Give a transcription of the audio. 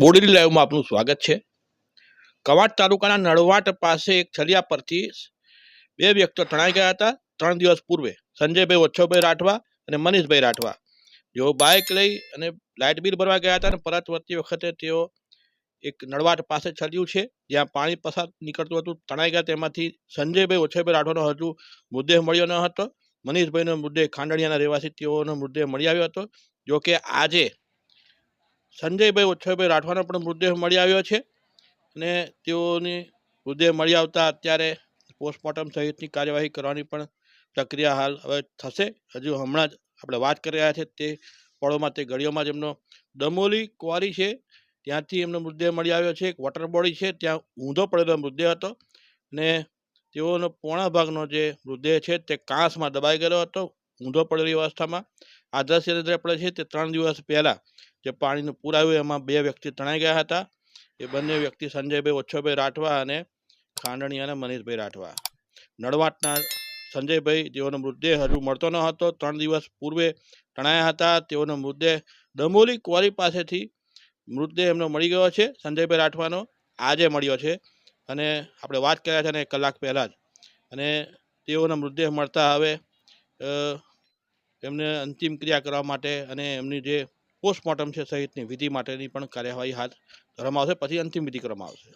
બોડેલી લાઈવમાં આપનું સ્વાગત છે. કવાંટ તાલુકાના નળવાટ પાસે એક છલિયા પરથી બે વ્યક્તિઓ તણાઈ ગયા હતા. ત્રણ દિવસ પૂર્વે સંજયભાઈ ઓછોભાઈ રાઠવા અને મનીષભાઈ રાઠવા. જેઓ બાઇક લઈ અને લાઇટ બિલ ભરવા ગયા હતા અને પરત વળતી વખતે તેઓ એક નળવાટ પાસે છલ્યું છે. જ્યાં પાણી પસાર નીકળતું હતું. તણાઈ ગયા તેમાંથી સંજયભાઈ ઓછોભાઈ રાઠવાનો હજુ મૃતદેહ મળ્યો ન હતો. મનીષભાઈનો મૃતદેહ ખાંડણિયાના રહેવાસી તેઓનો મૃતદેહ મળી આવ્યો હતો. જો કે આજે સંજયભાઈ ઓછાભાઈ રાઠવાનો પણ મૃતદેહ મળી આવ્યો છે અને તેઓની મૃતદેહ મળી આવતા અત્યારે પોસ્ટમોર્ટમ સહિતની કાર્યવાહી કરવાની પણ પ્રક્રિયા હાલ હવે થશે. હજુ હમણાં જ આપણે વાત કરી રહ્યા છે તે પળોમાં તે ઘડીઓમાં જ એમનો દમોલી ક્વારી છે ત્યાંથી એમનો મૃતદેહ મળી આવ્યો છે. એક વોટર બોડી છે, ત્યાં ઊંધો પડેલો મૃતદેહ હતો અને તેઓનો પોણા ભાગનો જે મૃતદેહ છે તે કાંસમાં દબાઈ ગયેલો હતો. ઊંધો પડેલી અવસ્થામાં આદર્શ નજરે પડે છે તે ત્રણ દિવસ પહેલાં જે પાણીનું પૂર આવ્યું એમાં બે વ્યક્તિ તણાઈ ગયા હતા. એ બંને વ્યક્તિ સંજયભાઈ ઓછોભાઈ રાઠવા અને ખાંડણી અને મનીષભાઈ રાઠવા. નળવાટના સંજયભાઈ જેઓનો મૃતદેહ હજુ મળતો ન હતો, ત્રણ દિવસ પૂર્વે તણાયા હતા. તેઓનો મૃતદેહ દમોલી ક્વોરી પાસેથી મૃતદેહ એમનો મળી ગયો છે, સંજયભાઈ રાઠવાનો આજે મળ્યો છે. અને આપણે વાત કર્યા છે ને કલાક પહેલાં જ. અને તેઓનો મૃતદેહ મળતા હવે એમને અંતિમ ક્રિયા કરવા માટે અને એમની જે પોસ્ટમોર્ટમ છે સહિતની વિધિ માટેની પણ કાર્યવાહી હાથ ધરવામાં આવશે. પછી અંતિમ વિધિ કરવામાં આવશે.